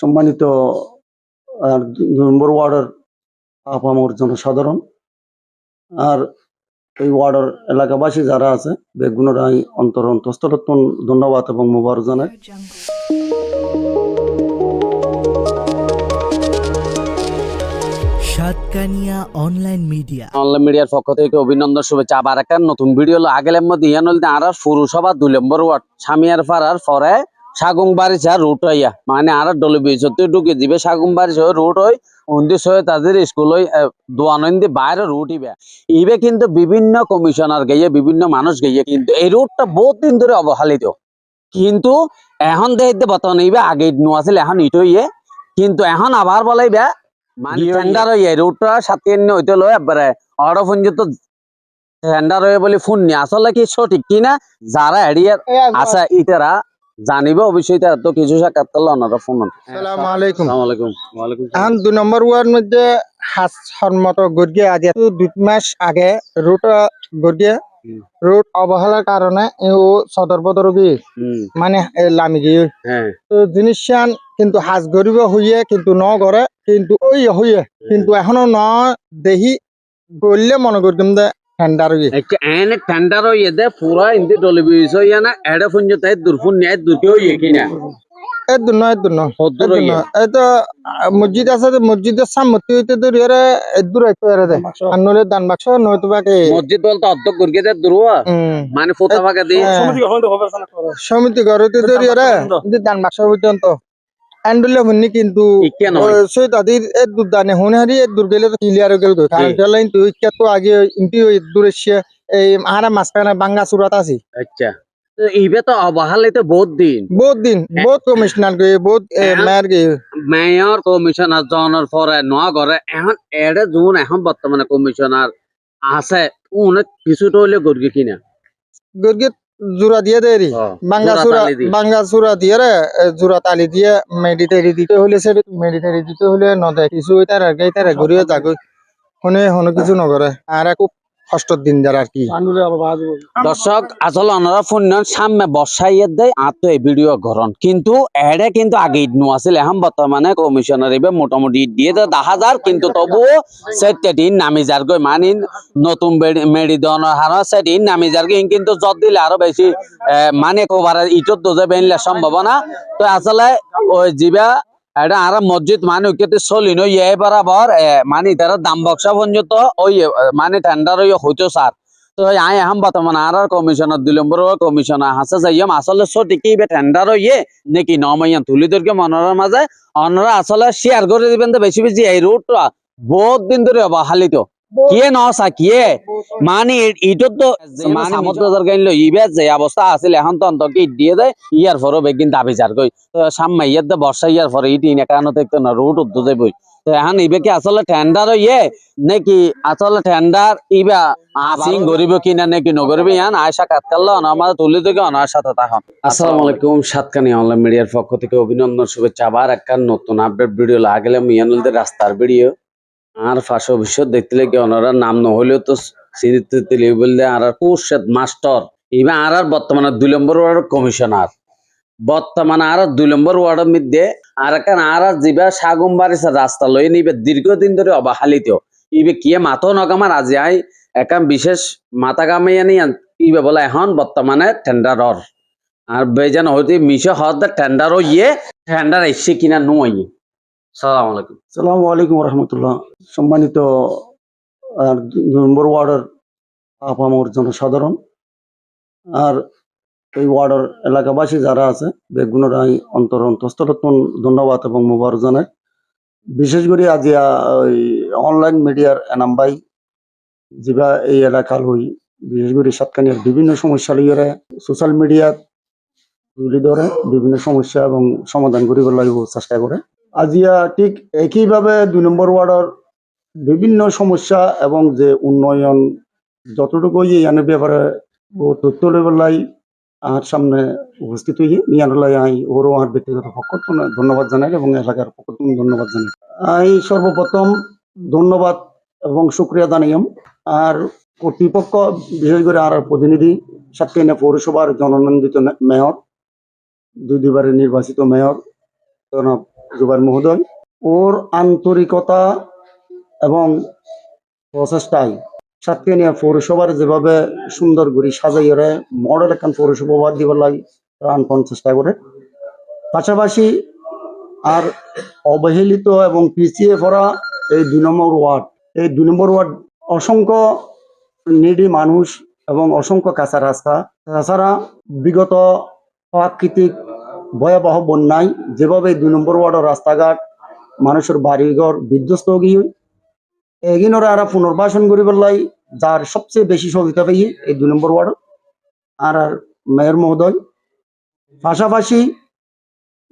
সম্মানিত আর দুই নম্বর ওয়ার্ডের আপামর জনসাধারণ আর এই ওয়ার্ডের এলাকাবাসী যারা আছে বেগুনের আমি অন্তর অন্তঃস্থলতন ধন্যবাদ এবং মুবারক জানাই। Satkania online media. অনলাইন মিডিয়ার পক্ষ থেকে অভিনন্দন শুভেচ্ছা আবার একটা নতুন ভিডিও হলো। আগের মধ্যে ইয়ান আর পুরসভা দুই নম্বর ওয়ার্ড সামিয়ার পাড়ার পরে সাগুং বাড়িছা রুট হইয়া মানে আর ডলে বিচতে ঢুকে দিবে। সাগুং বাড়ি হয়ে রুট হই উনত্রিশ হয়ে তাদের স্কুল হই দোয়ানন্দি বাইরে রুট ইবে ইবে কিন্তু বিভিন্ন কমিশনার গিয়ে বিভিন্ন মানুষ গিয়ে কিন্তু এই রুটটা বহুত দিন ধরে অবহেলিত কিন্তু এখন দেখতে বর্তমানে ইবে আগে নো আছিল এখন ইটো ইয়ে। কিন্তু এখন আবার বলে ইবে মানে টেন্ডার হইয়ে রুটটা সাথে এনে হইতে লয় একবারে অর্ডার ফোন তো টেন্ডার হয়ে বলে ফোন নিয়ে আসলে কি সঠিক কিনা যারা এড়িয়ে আছে ইতারা জানিব অবশ্যই তারা তো কিছু সাক্ষাৎ করলে ওনারা ফোন সালাম আলাইকুম। আলাইকুম ওয়ালাইকুম দুই নম্বর ওয়ার্ড মধ্যে হাস সন্মত গড়িয়ে আজ দুই মাস আগে রুট হুম। রুট অবহেলার কারণে ও সদর বদর মানে লামি গিয়ে। হ্যাঁ। তো জিনিসান কিন্তু হাজ গরিব হইয়ে কিন্তু ন করে কিন্তু ওই হইয়ে কিন্তু এখনও ন দেহি করলে মনে করতাম যে ঠান্ডার হইয়ে একটা এনে টেন্ডার দে পুরা ইন্দি ডলি বিস হইয়া না এডে ফোন যে তাই দূরফোন নিয়ে দুটি হইয়ে কিনা। এর জন্য এর জন্য হদ্দুর এর জন্য হইয়া এই তো আহ, মসজিদ আছে তো মসজিদের সামনে হইতে দূর এর দূর হইতে এর দে আর নলে দান বাক্স নয়তো বাকে। মসজিদ বলতে অর্ধেক গুরগে দে দূর হুম মানে ফোতা ফাঁকা দি। হ্যাঁ। সমিতি ঘর হইতে দূর এর দান বাক্স পর্যন্ত হুন্নি কিন্তু ইকে নয়। সই তাদের এর দূর দানে হুনে এর দূর গেলে তো ক্লিয়ার গেল কারণ লাইন তো ইচ্ছা তো আগে ইন্টি দূর এসে এই আহারা মাঝখানে বাঙ্গা সুরাত আছে। আচ্ছা। তো তো বহুত দিন। বহুত দিন বহুত কমিশনার গয়ে বহুত হ্যাঁ। মেয়র গয়ে মেয়র কমিশনার জনের পরে নোয়া করে এখন এডে এখন বর্তমানে কমিশনার আছে। উনি কিছুটা হইলে গর্গে কিনা। গর্গে জোড়া দিয়ে দেয় রে। বাঙ্গা সুরা বাঙ্গা সুরা দিয়ে রে জোড়া তালি দিয়ে মেডিটারি দিতে হলে সে মেডিটারি দিতে হলে নদে কিছু তার আগে তার ঘুরিয়ে যাগো শুনে শুনো কিছু নগরে। আর খুব কষ্টর দিন যার আর কি। দর্শক আসলে ওনারা সামনে বসাইয়ে দেয় এই ভিডিও কিন্তু এডে কিন্তু আগে ইট নো আছিল এখন বর্তমানে কমিশনার এবার মোটামুটি ইট দিয়ে দেখা যার কিন্তু তবুও সেটি নামি যার গই মানি নতুন মেডি দনের হার সেটি নামি যার গই কিন্তু জত দিলে আরও বেশি মানে কবার ইটত দোজে বেনলে সম্ভাবনা। তো আসলে ওই জিবা এটা আর মসজিদ মানে ওইকে চলি ন ইয়ে বরাবর এ, মানে তারা দাম বক্সা পর্যন্ত ওই এ, মানে টেন্ডার ওই হইতো স্যার। তো আই আহাম বর্তমানে আর কমিশনার দিলাম বড় কমিশনার হাসে যাইয়াম আসলে সঠিক ইবে টেন্ডার ইয়ে নাকি নমাইয়া তুলি ধরকে মনের মাঝে অন্যরা আসলে শেয়ার করে দিবেন তো বেশি বেশি এই রুটটা বহুত দিন ধরে অবহালিত। কিয়ে নসা কিয়ে? মানে ইটত তো মানে সমুদ্র গাইল ইবে যে অবস্থা আছিল এখন তো অন্তত ইট দিয়ে দেয় ইয়ার পরও বেগিন দাবি যার কই। তো সামনে ইয়ার দে বর্ষা ইয়ার পরে ইট ইনে কারণ দেখতো না রুট উদ্দু যাবই তো এখন ইবে কি আসলে টেন্ডার ইয়ে নাকি আসলে টেন্ডার ইবা আসিং গরিব কিনা নাকি নগরিব ইয়ান আয়সা কাত করল আমার তুলি থেকে অনার সাথে তখন আসসালামু আলাইকুম সাতকানি অনলাইন মিডিয়ার পক্ষ থেকে অভিনন্দন শুভেচ্ছা আবার একটা নতুন আপডেট ভিডিও লাগলে মিয়ানুলদের রাস্তার ভিডিও আর ফাঁসো ভবিষ্যৎ দেখতে লাগে ওনারা নাম নহলেও তো দিলে বললে আর কুশেদ মাস্টার। ইবা আর আর বর্তমানে দুই নম্বর ওয়ার্ডের কমিশনার। বর্তমানে আর দুই নম্বর ওয়ার্ডের মধ্যে আর একটা আর আর যিবা সাগুম বাড়িছে রাস্তা লই নিবে, দীর্ঘদিন ধরে অবহেলিত। ইবে কিয়ে মাথো নগামার আজি আই একাম বিশেষ মাথা কামাইয়া নিয়ে ইবে বলে এখন বর্তমানে টেন্ডারর। আর বেজান হইতে মিশে হদ টেন্ডারও ইয়ে টেন্ডার এসে কিনা নয় সালাম আলাইকুম সালামু আলাইকুম রহমতুল্লাহ। সম্মানিত নম্বর ওয়ার্ডের আপামর জনসাধারণ, আর এই ওয়ার্ডের এলাকাবাসী যারা আছে বেগুনের অন্তর অন্তঃস্থলতন ধন্যবাদ এবং মুবারক জানাই। বিশেষ করে আজিয়া ওই অনলাইন মিডিয়ার এনাম ভাই যেবা এই এলাকার হই বিশেষ করে সাতকানিয়ার বিভিন্ন সমস্যা লইয়ারে সোশ্যাল মিডিয়াত তুলে ধরে, বিভিন্ন সমস্যা এবং সমাধান করিবার লাগিব চেষ্টা করে। আজিয়া ঠিক একইভাবে দুই নম্বর ওয়ার্ডের বিভিন্ন সমস্যা এবং যে উন্নয়ন যতটুকু ইয়ানের ব্যাপারে ও তথ্য লেবেলাই আর সামনে উপস্থিত হই ইয়ানলাই আই ওরও আর ব্যক্তিগত পক্ষ ধন্যবাদ জানাই এবং এলাকার পক্ষ ধন্যবাদ জানাই। আই সর্বপ্রথম ধন্যবাদ এবং শুক্রিয়া জানাইম আর কর্তৃপক্ষ, বিশেষ করে আর প্রতিনিধি সাতকাইনা পৌরসভার জননন্দিত মেয়র, দুই দুইবারের নির্বাচিত মেয়র, জনাব জুবাইর মহোদয়, ওর আন্তরিকতা এবং প্রচেষ্টায় সাতকানিয়া পৌরসভার যেভাবে সুন্দর করে সাজাইয়ে মডেল একখান পৌরসভা বাদ দিবার লাগে প্রাণপণ চেষ্টা করে। পাশাপাশি আর অবহেলিত এবং পিছিয়ে পড়া এই দুই নম্বর ওয়ার্ড, এই দুই নম্বর ওয়ার্ড অসংখ্য নিডি মানুষ এবং অসংখ্য কাঁচা রাস্তা। তাছাড়া বিগত প্রাকৃতিক ভয়াবহ বন্যায় যেভাবে দুই নম্বর ওয়ার্ডের রাস্তাঘাট, মানুষের বাড়িঘর বিধ্বস্ত গিয়ে এগিনরা আর পুনর্বাসন করিবার লাই যার সবচেয়ে বেশি সহযোগিতা পাই এই দুই নম্বর ওয়ার্ড আর আর মেয়র মহোদয়। পাশাপাশি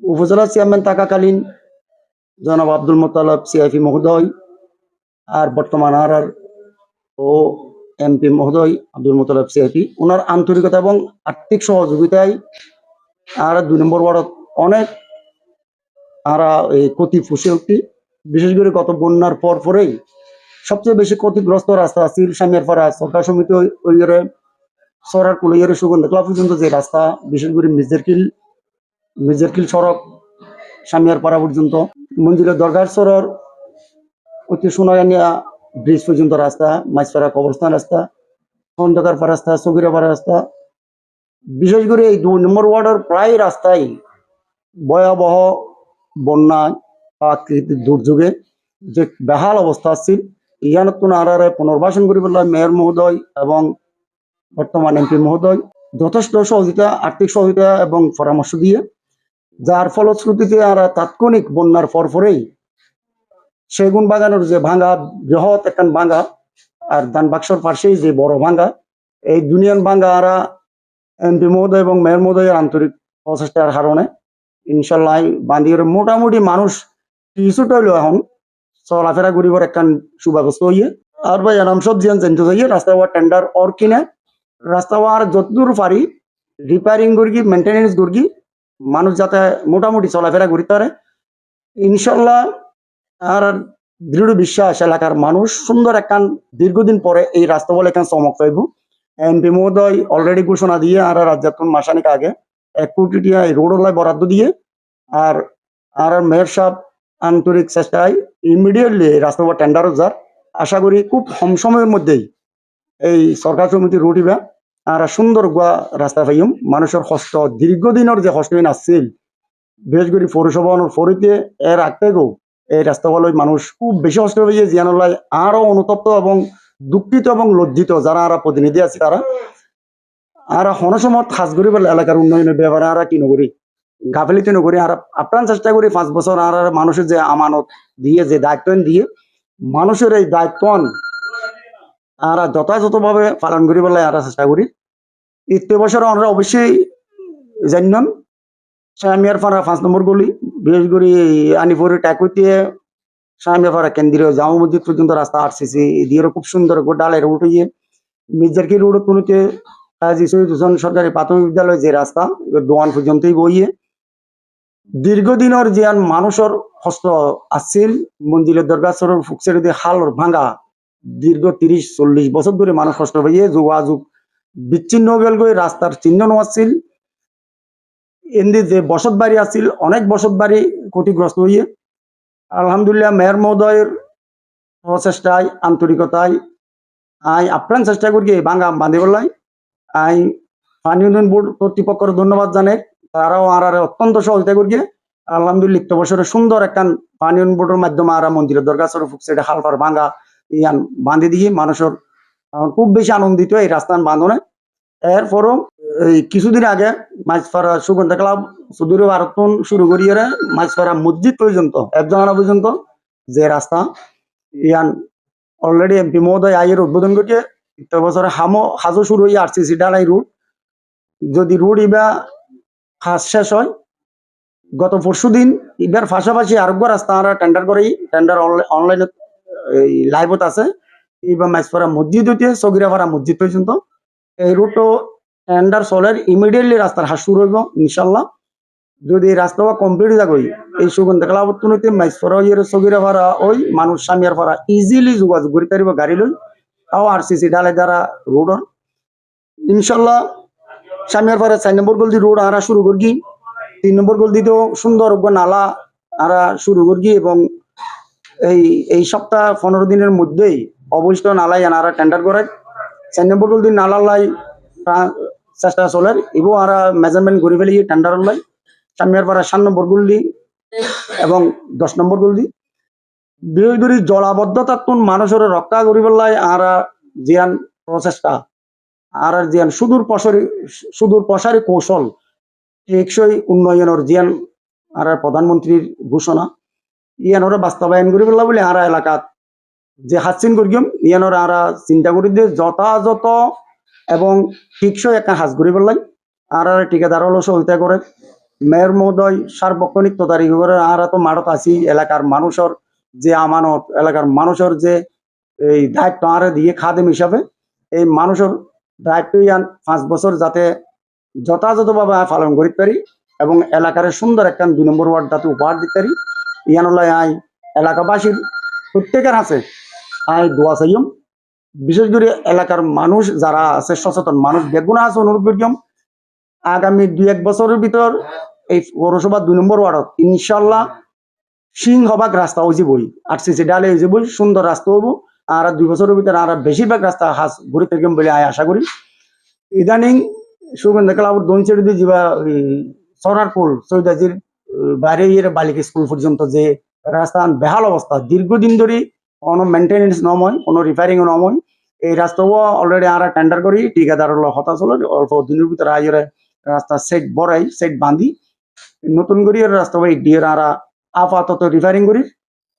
উপজেলা চেয়ারম্যান থাকাকালীন জনাব আব্দুল মোতালব সিআইপি মহোদয় আর বর্তমান আর আর ও এমপি মহোদয়, আব্দুল মোতালব সিআইপি, ওনার আন্তরিকতা এবং আর্থিক সহযোগিতায় আর দুই নম্বর ওয়ার্ডত অনেক আর এই ক্ষতি ফুসে বিশেষ করে গত বন্যার পর পরেই সবচেয়ে বেশি ক্ষতিগ্রস্ত রাস্তা আছিল সামিয়ারপাড়া সরকার সমিতি ওই- ওই সরার কুলিয়ারে সুগন্ধ ক্লাব পর্যন্ত যে রাস্তা, বিশেষ করে মির্জারকিল মির্জারকিল সড়ক সামিয়ারপাড়া পর্যন্ত। মঞ্জিলের দরগার সরর অতি সোনাগানিয়া ব্রিজ পর্যন্ত রাস্তা মাছপাড়া কবরস্থান রাস্তা, খন্দকার পাড়া রাস্তা, সগিরা পাড়া রাস্তা বিশেষ করে এই দুই নম্বর ওয়ার্ডের প্রায় রাস্তায় ভয়াবহ বন্যায় প্রাকৃতিক দুর্যোগে যে বেহাল অবস্থা আছিল ইয়ানত আর পুনর্বাসন করিবলৈ মেয়র মহোদয় এবং বর্তমান এমপি মহোদয় যথেষ্ট সহযোগিতা, আর্থিক সহযোগিতা এবং পরামর্শ দিয়ে, যার ফলশ্রুতিতে আর তাৎক্ষণিক বন্যার পরপরেই সেগুন বাগানের যে ভাঙ্গা বৃহৎ একখান ভাঙ্গা আর ধান বাক্সর পাশেই যে বড় ভাঙ্গা এই দুনিয়ান ভাঙ্গা আর এমপি মহোদয় এবং মেয়র মহোদয়ের আন্তরিক প্রচেষ্টার কারণে ইনশাল্লাহ বান্দির মোটামুটি মানুষ কিছুটা হইলেও এখন চলাফেরা করিবার একখান সুব্যবস্থা হইয়ে, আর ভাই আরাম সব জিয়ান জানতে যাইয়ে, রাস্তা হওয়ার টেন্ডার অর কিনে, রাস্তা হওয়ার যতদূর পারি রিপেয়ারিং করি মেনটেনেন্স করি মানুষ যাতে মোটামুটি চলাফেরা করিতে পারে ইনশাল্লাহ আর দৃঢ় বিশ্বাস এলাকার মানুষ সুন্দর একখান দীর্ঘদিন পরে এই রাস্তা বলে একখান চমক পাইব। এমপি মহোদয় অলরেডি ঘোষণা দিয়ে আর রাজ্যাতন মাসানিক আগে এক কোটি টিয়া এই রোড বরাদ্দ দিয়ে আর আর মেয়র সাহেব আন্তরিক চেষ্টায় ইমিডিয়েটলি রাস্তা বা টেন্ডার যার। আশা করি খুব কম সময়ের মধ্যেই এই সরকার সমিতি রুটিবা আর সুন্দর গোয়া রাস্তা পাইম। মানুষের কষ্ট, দীর্ঘদিনের যে কষ্ট আসছিল, বিশেষ করে পৌরসভার ফরিতে এর আগতেও এই রাস্তাগুলোয় মানুষ খুব বেশি কষ্ট হয়ে জিয়ানুল্লাহ আরও অনুতপ্ত এবং দুঃখিত এবং লজ্জিত যারা আর প্রতিনিধি আছে তারা। আর হনসমত বলে এলাকার উন্নয়নের ব্যাপারে আর কি নগরী? গাফিলিতি নগরী, আর আপ্রাণ চেষ্টা করি পাঁচ বছর আর আর মানুষের যে আমানত দিয়ে, যে দায়িত্ব দিয়ে, মানুষের এই দায়িত্ব আর যথাযথভাবে পালন করি বলে আর চেষ্টা করি। ইত্য বছর আমরা অবশ্যই জানিন সামিয়ার পাড়া পাঁচ নম্বর গলি, বিশেষ করে আনিপুরে ট্যাকুইতে সামিয়ার পাড়া কেন্দ্রীয় জামা মসজিদ পর্যন্ত রাস্তা আসছে দিয়ে খুব সুন্দর ডালের উঠে মির্জারকি রোড কাজী শহীদ হোসেন সরকারি প্রাথমিক বিদ্যালয় যে রাস্তা দোয়ান পর্যন্তই বইয়ে। দীর্ঘদিনের যে মানুষের হস্ত আসছিল, মন্দিরের দরগা সরর ফুকসের দিয়ে হাল ভাঙা, দীর্ঘ তিরিশ, চল্লিশ বছর ধরে মানুষ কষ্ট পাইয়ে যোগাযোগ বিচ্ছিন্ন গেল গই রাস্তার চিহ্ন আছিল এমনি যে বসত বাড়ি আছিল অনেক বসত বাড়ি ক্ষতিগ্রস্ত হইয়ে আলহামদুলিল্লাহ মেয়র মহোদয়ের প্রচেষ্টায় আন্তরিকতায়, আই আপ্রাণ চেষ্টা করি এই ভাঙা বাঁধিবলাই আই পানি উন্নয়ন বোর্ড কর্তৃপক্ষের ধন্যবাদ জানাই। তারাও আর আর অত্যন্ত সহযোগিতা করি আলহামদুলিল্লাহ ইত্য বছরে সুন্দর একখান পানি উন্নয়ন বোর্ডের মাধ্যমে আর মন্দিরের দরগা সরফ সেটা হালফার ভাঙা ইয়ান বাঁধি দিয়ে মানুষের খুব বেশি আনন্দিত এই রাস্তান বাঁধনে। এরপরও এই কিছুদিন আগে মাছপাড়া সুগন্ধা ক্লাব সুদূর ভারতন শুরু করিয়ে মাছপাড়া মসজিদ পর্যন্ত একজনা পর্যন্ত, যে রাস্তা, ইয়ান অলরেডি এমপি মহোদয় আইয়ের উদ্বোধন করিয়ে ইত্য বছরে হামো, হাজো শুরু হয়ে আরসিসি ডালাই রুট যদি রুট ইবা কাজ শেষ হয়, গত পরশু দিন ইবার পাশাপাশি আরোগ্য রাস্তা আমরা টেন্ডার করি টেন্ডার অনলাইনে এই লাইভত আছে এইবার মাছপাড়া মসজিদ হইতে সগিরাপাড়া মসজিদ পর্যন্ত। এই রুটও টেন্ডার সলের ইমিডিয়েটলি রাস্তার হাস শুরু হইব ইনশাল্লাহ যদি রাস্তা কমপ্লিট যাই এই সুগন্ধ কালাবর্তন হইতে মাছপাড়া ইয়ে সগিরাপাড়া ওই মানুষ স্বামীর পাড়া ইজিলি যোগাযোগ করি পারিব গাড়ি লই, তাও আর সি সি ডালে দ্বারা রোডর ইনশাল্লাহ সামিয়ার পাড়া চার নম্বর গলদি রোড আরা শুরু করি তিন নম্বর গলদি তো সুন্দর নালা আরা শুরু করি এবং এই এই সপ্তাহ পনেরো দিনের মধ্যেই অবশিষ্ট নালাই আনারা টেন্ডার করে চার নম্বর দিন নালালাই চেষ্টা চলে এবং আমরা মেজারমেন্ট করে ফেলি টেন্ডার লাই সামিয়ার পাড়া সাত নম্বর গুলি এবং দশ নম্বর গুলি বিশেষ করে জলাবদ্ধতা তুন মানুষের রক্ষা করি পেলাই আরা জিয়ান প্রচেষ্টা। আর আর জিয়ান সুদূর প্রসারী সুদূর প্রসারী কৌশল। টেকসই উন্নয়নের জিয়ান আর আর প্রধানমন্ত্রীর ঘোষণা। ইয়ানোর বাস্তবায়ন করি পেলা বলে আরা এলাকাত যে হাসিন করিম ইয়ানোর আরা চিন্তা করি দিয়ে যথাযথ এবং টিকসই একটা হাজ করি পেলাই আর ঠিকাদার হলো সহযোগিতা করে। মেয়র মহোদয় সার্বক্ষণিক তদারকি করে। আর তো মাঠত আছি, এলাকার মানুষের যে আমানত, এলাকার মানুষের যে এই দায়িত্ব আরে দিয়ে খাদেম হিসাবে, এই মানুষের দায়িত্ব ইয়ান পাঁচ বছর যাতে যথাযথভাবে পালন করিতে পারি এবং এলাকার সুন্দর একটা দুই নম্বর ওয়ার্ড যাতে উপহার দিতে পারি। ইয়ান হলো আই এলাকাবাসীর প্রত্যেকের আছে আই দোয়া চাইম বিশেষ করে এলাকার মানুষ যারা আছে, সচেতন মানুষ, বেগুনা আছে করিম আগামী দুই এক বছরের ভিতর এই পৌরসভা দুই নম্বর ওয়ার্ডত ইনশাল্লাহ সিংহভাগ রাস্তা হয়ে যাবই আর সিসি ডালে হয়ে যাবই সুন্দর রাস্তা হব আর দুই বছরের ভিতরে আর বেশিরভাগ রাস্তা হাস ঘুরে থাকবে বলে আয় আশা করি। ইদানিং সুগন্ধা ক্লাবর দোন ছেড়ে দিয়ে যাবা সরার পোল সৈদাজির বাইরে ইয়ের বালিকা স্কুল পর্যন্ত যে রাস্তা, বেহাল অবস্থা। দীর্ঘদিন ধরে কোনো মেনটেনেন্স নময় কোনো রিপেয়ারিং নময় এই রাস্তাও অলরেডি আর টেন্ডার করি, ঠিকাদার হলো হতাশ হলো, অল্প দিনের ভিতরে আইরে রাস্তা সেট বড়াই সেট বাঁধি নতুন করে রাস্তা এই ডিয়ের আরা আপাতত রিপেয়ারিং করি।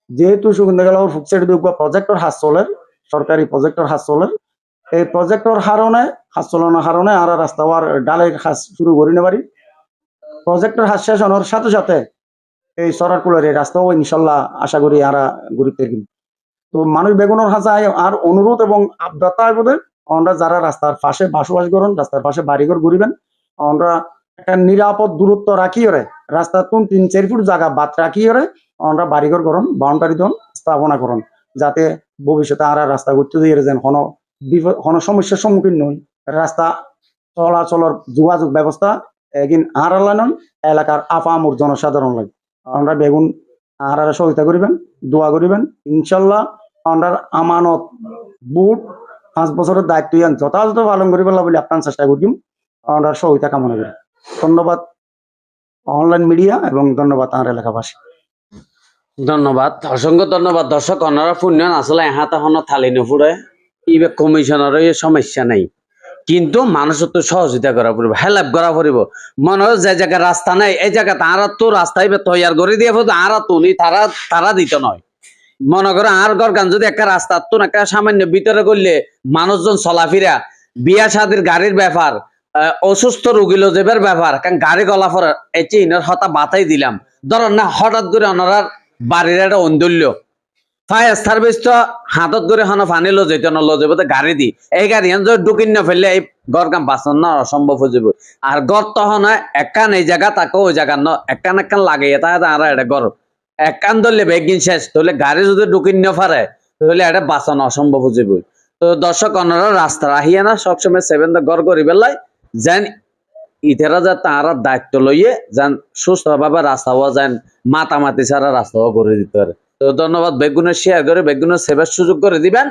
যেহেতু সুগন্ধা গেল ফুকসেট দুর্গা প্রজেক্টর হাত চলে সরকারি প্রজেক্টর হাত চলে এই প্রজেক্টর হারণে হাত চলানোর হারণে আর রাস্তা আর ডালের হাস শুরু করি না পারি প্রজেক্টর হাত শেষ হওয়ার সাথে সাথে এই সরার কুলের এই রাস্তাও ইনশাল্লাহ আশা করি আরা ঘুরিতে তো মানুষ বেগুনের হাসায় আর অনুরোধ এবং আবদাতা আমরা যারা রাস্তার পাশে বসবাস করেন, রাস্তার পাশে বাড়িঘর ঘুরিবেন আমরা একটা নিরাপদ দূরত্ব রাখি ওরে, রাস্তার তুন, তিন, চার ফুট জায়গা বাদ রাখি ওরে আমরা বাড়িঘর করুন বাউন্ডারি দন, স্থাপনা করুন, যাতে ভবিষ্যতে আর রাস্তা ঘুরতে দিয়ে যেন কোনো কোনো সমস্যার সম্মুখীন নই। রাস্তা চলাচলের যোগাযোগ ব্যবস্থা একদিন আর নন এলাকার আপামর জনসাধারণ লাগে। আমরা বেগুন আর সহযোগিতা করিবেন, দোয়া করিবেন, ইনশাল্লাহ আমরা আমানত বুট পাঁচ বছরের দায়িত্ব ইয়ান যথাযথ পালন করি পেলা বলে আপনার চেষ্টা করিম আমরা সহযোগিতা কামনা করি। ধন্যবাদ অনলাইন মিডিয়া এবং ধন্যবাদ আমার এলাকাবাসী। ধন্যবাদ। অসংখ্য ধন্যবাদ। দর্শক অনারা পুণ্য আসলে এহাতে হন থালি নুফুরে। ইবে কমিশনের এই সমস্যা নাই। কিন্তু মানুষের তো সহযোগিতা করা পড়িব, হেল্প করা পড়িব। মনে হয় যে জায়গায় রাস্তা নাই, এই জায়গা তারা তো রাস্তা ইবে তৈয়ার করে দিয়ে আর তুনি তারা তারা দিত নয়। মনে করো আর ঘর গান যদি একটা রাস্তা, তো একটা সামান্য ভিতরে করলে মানুষজন চলাফেরা, বিয়া শাদির গাড়ির ব্যাপার অসুস্থ রুগী লোজেবের ব্যাপার, কারণ গাড়ি গলা ফরে এই হতা বাতাই দিলাম। ধরেন না, হঠাৎ করে ওনারা বাড়ির একটা অন্দল্য ফায়ার সার্ভিস তো হাতত করে হন ফানি লো যেত না লো যাব গাড়ি দি। এই গাড়ি যদি ঢুকিন না ফেললে এই ঘর কাম বাঁচন না, অসম্ভব হয়ে যাবে। আর ঘর তখন একান এই জায়গা তাকে ওই জায়গা ন একান একান লাগে এটা আর এটা ঘর। একান ধরলে বেগিন শেষ, তাহলে গাড়ি যদি ঢুকিন না পারে তাহলে এটা বাঁচানো অসম্ভব হয়ে তো দর্শক, অন্যরা রাস্তা রাহিয়া না সবসময় সেভেন ঘর করি বেলায় যেন ইতেরা যা তারা দায়িত্ব লইয়ে যেন সুস্থভাবে রাস্তা হওয়া, যেন মাতামাতি ছাড়া রাস্তা হওয়া করে দিতে পারে। তো ধন্যবাদ, বেগুনের শেয়ার করে, বেগুনের সেবার সুযোগ করে দিবেন।